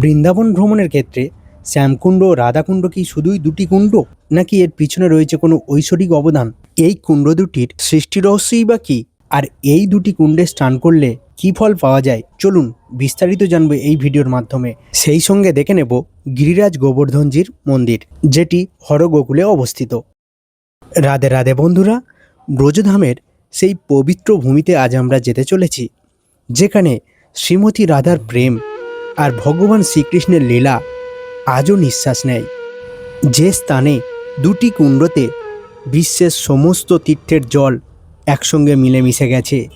বৃন্দাবন ভ্রমণের ক্ষেত্রে শ্যামকুণ্ড ও রাধাকুণ্ড কি শুধুই দুটি কুণ্ড? নাকি এর পিছনে রয়েছে কোনো ঐশ্বরিক অবদান? এই কুণ্ড দুটির সৃষ্টি রহস্যই বা কি? আর এই দুটি কুণ্ডে স্নান করলে কি ফল পাওয়া যায়? চলুন বিস্তারিত জানব এই ভিডিওর মাধ্যমে। সেই সঙ্গে দেখে নেব গিরিরাজ গোবর্ধনজির মন্দির, যেটি হরগোকুলে অবস্থিত। রাধে রাধে বন্ধুরা, ব্রজধামের সেই পবিত্র ভূমিতে আজ আমরা যেতে চলেছি, যেখানে শ্রীমতী রাধার প্রেম আর ভগবান শ্রীকৃষ্ণের লীলা আজও নিঃশ্বাস নেয়। যে স্থানে দুটি কুণ্ডতে বিশ্বের সমস্ত তীর্থের জল একসঙ্গে মিলেমিশে গেছে,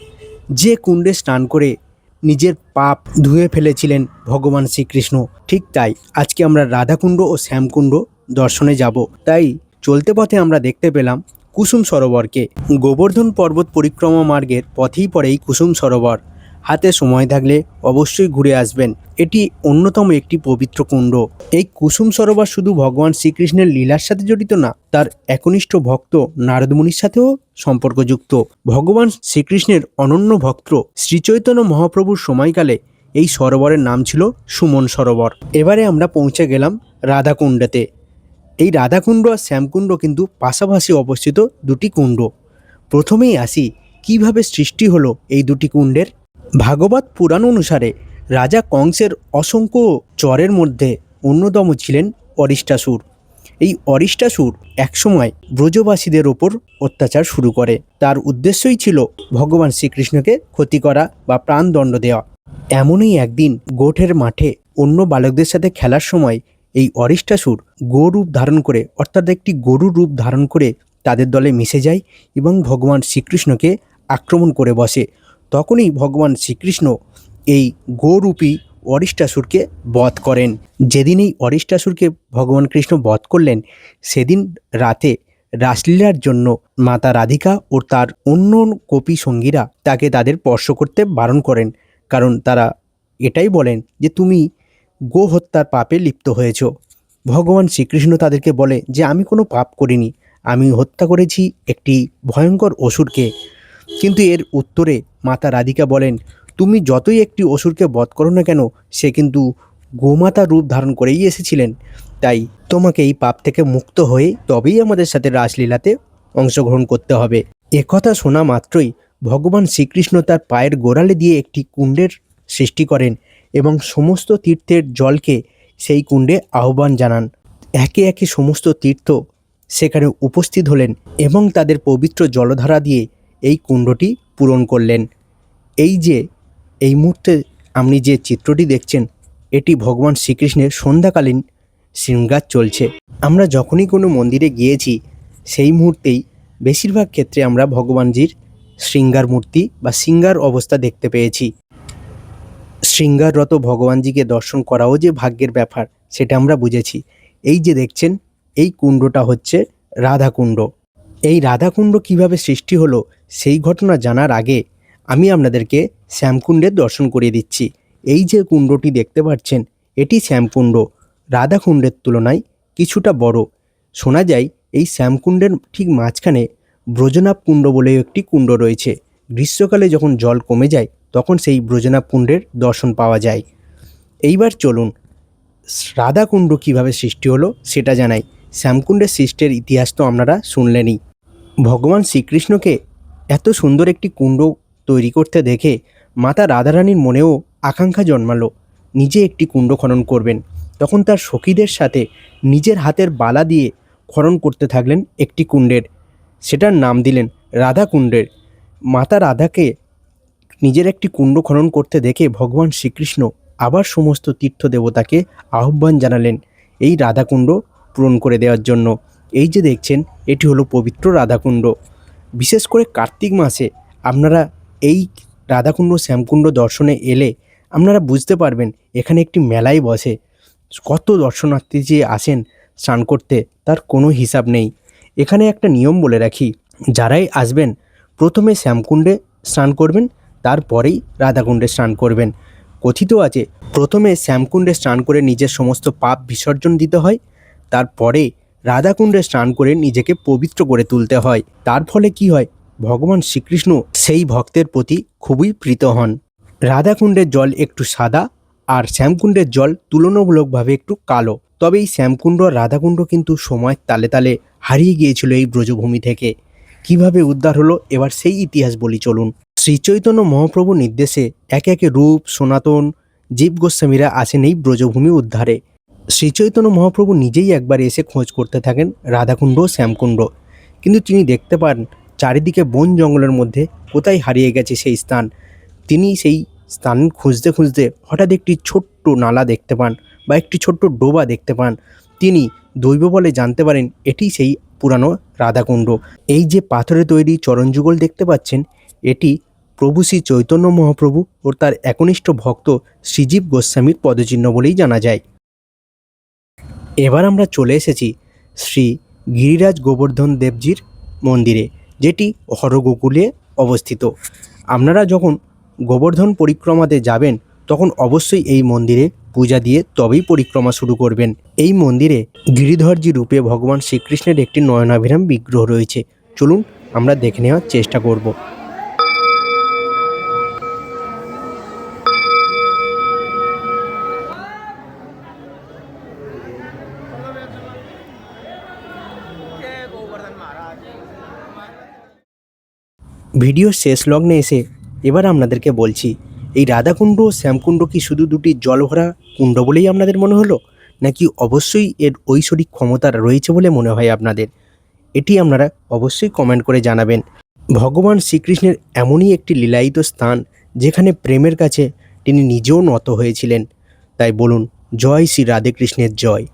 যে কুণ্ডে স্নান করে নিজের পাপ ধুয়ে ফেলেছিলেন ভগবান শ্রীকৃষ্ণ, ঠিক তাই আজকে আমরা রাধাকুণ্ড ও শ্যামকুণ্ড দর্শনে যাব। তাই চলতে পথে আমরা দেখতে পেলাম কুসুম সরোবরকে। গোবর্ধন পর্বত পরিক্রমা মার্গের পথেই পড়ে এই কুসুম সরোবর। হাতে সময় থাকলে অবশ্যই ঘুরে আসবেন। এটি অন্যতম একটি পবিত্র কুণ্ড। এই কুসুম সরোবর শুধু ভগবান শ্রীকৃষ্ণের লীলার সাথে জড়িত না, তার একনিষ্ঠ ভক্ত নারদমুনির সাথেও সম্পর্কযুক্ত। ভগবান শ্রীকৃষ্ণের অনন্য ভক্ত শ্রীচৈতন্য মহাপ্রভুর সময়কালে এই সরোবরের নাম ছিল সুমন সরোবর। এবারে আমরা পৌঁছে গেলাম রাধাকুণ্ডতে। এই রাধাকুণ্ড আর শ্যামকুণ্ড কিন্তু পাশাপাশি অবস্থিত দুটি কুণ্ড। প্রথমেই আসি, কীভাবে সৃষ্টি হলো এই দুটি কুণ্ডের? ভাগবত পুরাণ অনুসারে রাজা কংসের অসংখ্য চরের মধ্যে অন্যতম ছিলেন অরিষ্টাসুর এই অরিষ্টাসুর একসময় ব্রজবাসীদের ওপর অত্যাচার শুরু করে। তার উদ্দেশ্যই ছিল ভগবান শ্রীকৃষ্ণকে ক্ষতি করা বা প্রাণদণ্ড দেওয়া। এমনই একদিন গোঠের মাঠে অন্য বালকদের সাথে খেলার সময় এই অরিষ্টাসুর গোরূপ ধারণ করে, অর্থাৎ একটি গরুর রূপ ধারণ করে তাদের দলে মিশে যায় এবং ভগবান শ্রীকৃষ্ণকে আক্রমণ করে বসে। তখনই ভগবান শ্রীকৃষ্ণ এই গোরূপী অরিষ্টাসুরকে বধ করেন। যেদিন এই অরিষ্টাসুরকে ভগবান কৃষ্ণ বধ করলেন, সেদিন রাতে রাসলীলার জন্য মাতা রাধিকা ও তার অন্য গোপী সঙ্গীরা তাকে তাদের স্পর্শ করতে বারণ করেন। কারণ তারা এটাই বলেন যে, তুমি গো হত্যার পাপে লিপ্ত হয়েছ। ভগবান শ্রীকৃষ্ণ তাদেরকে বলে যে, আমি কোনো পাপ করিনি। আমি হত্যা করেছি একটি ভয়ঙ্কর অসুরকে। কিন্তু এর উত্তরে মাতা রাধিকা বলেন, তুমি যতই একটি অসুরকে বধ করো না কেন, সে কিন্তু গোমাতা রূপ ধারণ করেই এসেছিলেন। তাই তোমাকে এই পাপ থেকে মুক্ত হয়ে তবেই আমাদের সাথে রাসলীলাতে অংশগ্রহণ করতে হবে। একথা শোনা মাত্রই ভগবান শ্রীকৃষ্ণ তার পায়ের গোড়ালে দিয়ে একটি কুণ্ডের সৃষ্টি করেন এবং সমস্ত তীর্থের জলকে সেই কুণ্ডে আহ্বান জানান। একে একে সমস্ত তীর্থ সেখানে উপস্থিত হলেন এবং তাদের পবিত্র জলধারা দিয়ে এই কুণ্ডটি পূরণ করলেন। এই যে, এই মুহূর্তে আপনি যে চিত্রটি দেখছেন, এটি ভগবান শ্রীকৃষ্ণের সন্ধ্যাকালীন শৃঙ্গার চলছে। আমরা যখনই কোনো মন্দিরে গিয়েছি, সেই মুহূর্তেই বেশিরভাগ ক্ষেত্রে আমরা ভগবানজির শৃঙ্গার মূর্তি বা সিঙ্গার অবস্থা দেখতে পেয়েছি। শৃঙ্গাররত ভগবানজিকে দর্শন করাও যে ভাগ্যের ব্যাপার, সেটা আমরা বুঝেছি। এই যে দেখছেন, এই কুণ্ডটা হচ্ছে রাধাকুণ্ড। এই রাধাকুণ্ড কীভাবে সৃষ্টি হলো সেই ঘটনা জানার আগে আমি আপনাদেরকে শ্যামকুণ্ডের দর্শন করিয়ে দিচ্ছি। এই যে কুণ্ডটি দেখতে পাচ্ছেন, এটি শ্যামকুণ্ড। রাধাকুণ্ডের তুলনায় কিছুটা বড়। শোনা যায়, এই শ্যামকুণ্ডের ঠিক মাঝখানে ব্রজনাভ কুণ্ড বলেও একটি কুণ্ড রয়েছে। গ্রীষ্মকালে যখন জল কমে যায়, তখন সেই ব্রজনাভ কুণ্ডের দর্শন পাওয়া যায়। এইবার চলুন, রাধাকুণ্ড কীভাবে সৃষ্টি হলো সেটা জানাই। শ্যামকুণ্ডের সৃষ্টির ইতিহাস তো আপনারা শুনলেনই। ভগবান শ্রীকৃষ্ণকে এত সুন্দর একটি কুণ্ড তৈরি করতে দেখে মাতা রাধারানীর মনেও আকাঙ্ক্ষা জন্মালো, নিজে একটি কুণ্ড খনন করবেন। তখন তার সখীদের সাথে নিজের হাতের বালা দিয়ে খনন করতে থাকলেন একটি কুণ্ডের। সেটার নাম দিলেন রাধা কুণ্ডের। মাতা রাধাকে নিজের একটি কুণ্ড খনন করতে দেখে ভগবান শ্রীকৃষ্ণ আবার সমস্ত তীর্থ দেবতাকে আহ্বান জানালেন এই রাধাকুণ্ড পূরণ করে দেওয়ার জন্য। এই যে দেখছেন, এটি হলো পবিত্র রাধাকুণ্ড। বিশেষ করে কার্তিক মাসে আপনারা এই রাধাকুণ্ড, শ্যামকুণ্ড দর্শনে এলে আপনারা বুঝতে পারবেন, এখানে একটি মেলাই বসে কত দর্শনার্থী যে আসেন স্নান করতে, তার কোনো হিসাব নেই। এখানে একটা নিয়ম বলে রাখি, যারাই আসবেন, প্রথমে শ্যামকুণ্ডে স্নান করবেন, তারপরেই রাধাকুণ্ডে স্নান করবেন। কথিত আছে, প্রথমে শ্যামকুণ্ডে স্নান করে নিজের সমস্ত পাপ বিসর্জন দিতে হয়, তারপরে রাধাকুণ্ডে স্নান করে নিজেকে পবিত্র করে তুলতে হয়। তার ফলে কি হয়? ভগবান শ্রীকৃষ্ণ সেই ভক্তের প্রতি খুবই প্রীত হন। রাধাকুণ্ডের জল একটু সাদা আর শ্যামকুণ্ডের জল তুলনামূলকভাবে একটু কালো। তবে এই শ্যামকুণ্ড আর রাধাকুণ্ড কিন্তু সময়ের তালে তালে হারিয়ে গিয়েছিল এই ব্রজভূমি থেকে। কীভাবে উদ্ধার হলো? এবার সেই ইতিহাস বলি চলুন। শ্রীচৈতন্য মহাপ্রভুর নির্দেশে একে একে রূপ, সনাতন, জীব গোস্বামীরা আসেন এই ব্রজভূমি উদ্ধারে। শ্রীচৈতন্য মহাপ্রভু নিজেই একবার এসে খোঁজ করতে থাকেন রাধাকুণ্ড শ্যামকুণ্ড। কিন্তু তিনি দেখতে পান চারিদিকে বন জঙ্গলের মধ্যে কোথায় হারিয়ে গেছে সেই স্থান। তিনি সেই স্থান খুঁজতে খুঁজতে হঠাৎ একটি ছোট্ট নালা দেখতে পান বা একটি ছোট্ট ডোবা দেখতে পান। তিনি দৈব বলে জানতে পারেন এটি সেই পুরানো রাধাকুণ্ড। এই যে পাথরে তৈরি চরণযুগল দেখতে পাচ্ছেন, এটি প্রভু শ্রী চৈতন্য মহাপ্রভু ও তার একনিষ্ঠ ভক্ত শ্রীজীব গোস্বামীর পদচিহ্ন বলেই জানা যায়। এবার আমরা চলে এসেছি শ্রী গিরিরাজ গোবর্ধন দেবজির মন্দিরে, যেটি হরগোকুলে অবস্থিত। আপনারা যখন গোবর্ধন পরিক্রমাতে যাবেন, তখন অবশ্যই এই মন্দিরে পূজা দিয়ে তবেই পরিক্রমা শুরু করবেন। এই মন্দিরে গিরিধরজি রূপে ভগবান শ্রীকৃষ্ণের একটি নয়নাভিরাম বিগ্রহ রয়েছে। চলুন আমরা দেখে নেওয়ার চেষ্টা করব। ভিডিওর শেষ লগ্নে এসে এবার আপনাদেরকে বলছি, এই রাধাকুণ্ড ও শ্যামকুণ্ড কি শুধু দুটি জলভরা কুণ্ড বলেই আপনাদের মনে হলো? নাকি অবশ্যই এর ঐশ্বরিক ক্ষমতা রয়েছে বলে মনে হয় আপনাদের? এটি আপনারা অবশ্যই কমেন্ট করে জানাবেন। ভগবান শ্রীকৃষ্ণের এমনই একটি লীলায়িত স্থান যেখানে প্রেমের কাছে তিনি নিজেও নত হয়েছিলেন। তাই বলুন, জয় শ্রী রাধে কৃষ্ণের জয়।